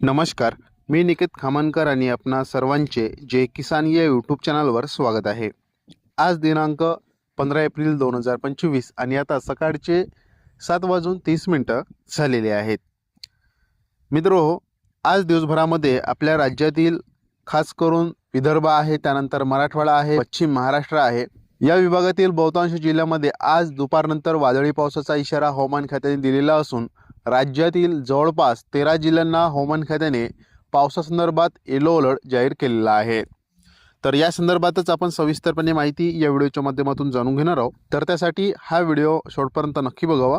नमस्कार मी निकेत खामनकर आणि आपणा सर्वांचे जे किसान या यूट्यूब चॅनलवर स्वागत आहे. आज दिनांक पंधरा एप्रिल दोन हजार पंचवीस आणि आता सकाळचे सात वाजून तीस मिनटं झालेले आहेत. मित्रो आज दिवसभरामध्ये आपल्या राज्यातील खास करून विदर्भ आहे त्यानंतर मराठवाडा आहे पश्चिम महाराष्ट्र आहे. या विभागातील बहुतांश जिल्ह्यामध्ये आज दुपारनंतर वादळी पावसाचा इशारा हवामान खात्याने दिलेला असून राज्यातील जवळपास तेरा जिल्ह्यांना हवामान खात्याने पावसासंदर्भात येलो अलर्ट जाहीर केलेला आहे. तर या संदर्भातच आपण सविस्तरपणे माहिती या व्हिडिओच्या माध्यमातून जाणून घेणार आहोत. तर त्यासाठी हा व्हिडिओ शेवटपर्यंत नक्की बघावा.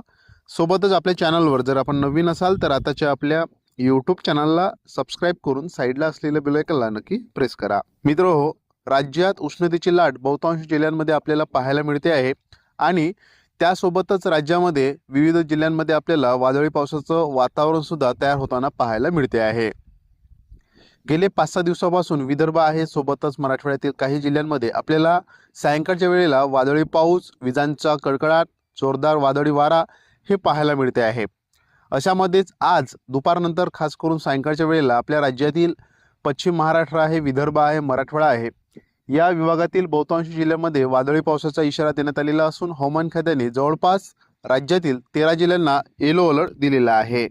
सोबतच आपल्या चॅनलवर जर आपण नवीन असाल तर आताच्या आपल्या यूट्यूब चॅनलला सबस्क्राईब करून साईडला असलेल्या बिलायकनला नक्की प्रेस करा. मित्र हो राज्यात उष्णतेची लाट बहुतांश जिल्ह्यांमध्ये आपल्याला पाहायला मिळते आहे. आणि त्यासोबतच राज्यामध्ये विविध जिल्ह्यांमध्ये आपल्याला वादळी पावसाचं वातावरण सुद्धा तयार होताना पाहायला मिळते आहे. गेले पाच सहा दिवसापासून विदर्भ आहे. सोबतच मराठवाड्यातील काही जिल्ह्यांमध्ये आपल्याला सायंकाळच्या वेळेला वादळी पाऊस विजांचा कडकडाट जोरदार वादळी वारा हे पाहायला मिळते आहे. अशामध्येच आज दुपारनंतर खास करून सायंकाळच्या वेळेला आपल्या राज्यातील पश्चिम महाराष्ट्र आहे विदर्भ आहे मराठवाडा आहे. या विभागातील बहुतांश जिल्ह्यांमध्ये वादळी पावसाचा इशारा देण्यात आलेला असून हवामान खात्याने जवळपास राज्यातील तेरा जिल्ह्यांना येलो अलर्ट दिलेला आहे.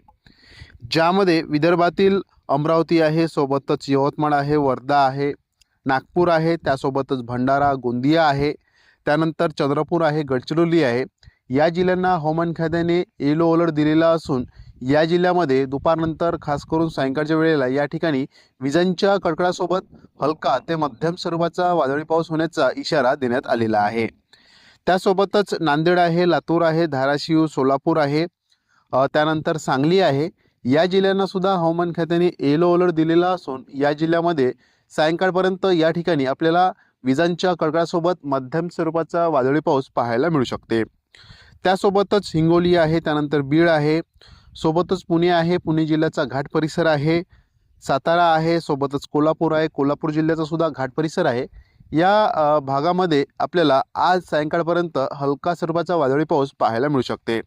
ज्यामध्ये विदर्भातील अमरावती आहे सोबतच यवतमाळ आहे वर्धा आहे नागपूर आहे त्यासोबतच भंडारा गोंदिया आहे त्यानंतर चंद्रपूर आहे गडचिरोली आहे या जिल्ह्यांना हवामान खात्याने येलो अलर्ट दिलेला असून या जिल्ह्यामध्ये दुपारनंतर खास करून सायंकाळच्या वेळेला या ठिकाणी विजांच्या कडकडासोबत हलका ते मध्यम स्वरूपाचा वादळी पाऊस होण्याचा इशारा देण्यात आलेला आहे. त्यासोबतच नांदेड आहे लातूर आहे धाराशिव सोलापूर आहे त्यानंतर सांगली आहे. या जिल्ह्यांना सुद्धा हवामान खात्याने येलो अलर्ट दिलेला असून या जिल्ह्यामध्ये सायंकाळपर्यंत या ठिकाणी आपल्याला विजांच्या कडकडासोबत मध्यम स्वरूपाचा वादळी पाऊस पाहायला मिळू शकते. त्यासोबतच हिंगोली आहे त्यानंतर बीड आहे. सोबतच पुणे आहे पुणे जिल्ह्याचा घाट परिसर आहे. सातारा आहे सोबतच कोल्हापूर आहे. कोल्हापूर जिल्ह्याचा सुद्धा घाट परिसर आहे. या भागामध्ये आपल्याला आज सायंकाळपर्यंत हलका स्वरूपाचा वादळी पाऊस पाहायला मिळू शकते.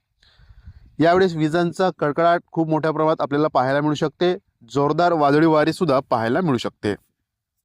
यावेळेस विजांचा कडकडाट खूप मोठ्या प्रमाणात आपल्याला पाहायला मिळू शकते. जोरदार वादळी वारीसुद्धा पाहायला मिळू शकते.